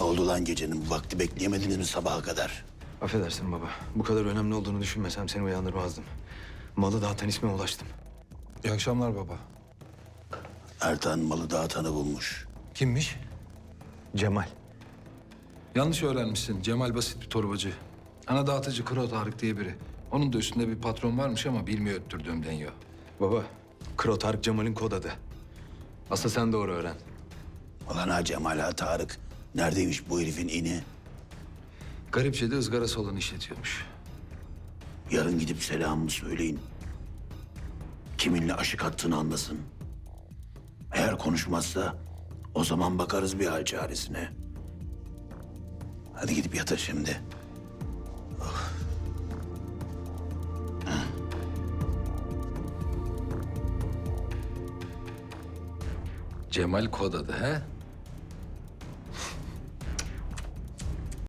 Ne oldu lan gecenin bu vakti bekleyemediniz mi sabaha kadar? Affedersin baba. Bu kadar önemli olduğunu düşünmesem seni uyandırmazdım. Malı dağıtan isme ulaştım. İyi akşamlar baba. Ertan malı dağıtanı bulmuş. Kimmiş? Cemal. Yanlış öğrenmişsin. Cemal basit bir torbacı. Ana dağıtıcı Kro Tarık diye biri. Onun da üstünde bir patron varmış ama bilmiyor öttürdüğüm deniyor. Baba, Kro Tarık Cemal'in kod adı. Asıl sen doğru öğren. Ulan ha Cemal ha Tarık. Neredeymiş bu herifin ini? Garipçe'de ızgara salonu işletiyormuş. Yarın gidip selamımı söyleyin. Kiminle aşık attığını anlasın. Eğer konuşmazsa o zaman bakarız bir hal çaresine. Hadi gidip yatır şimdi. Cemal kod adı he?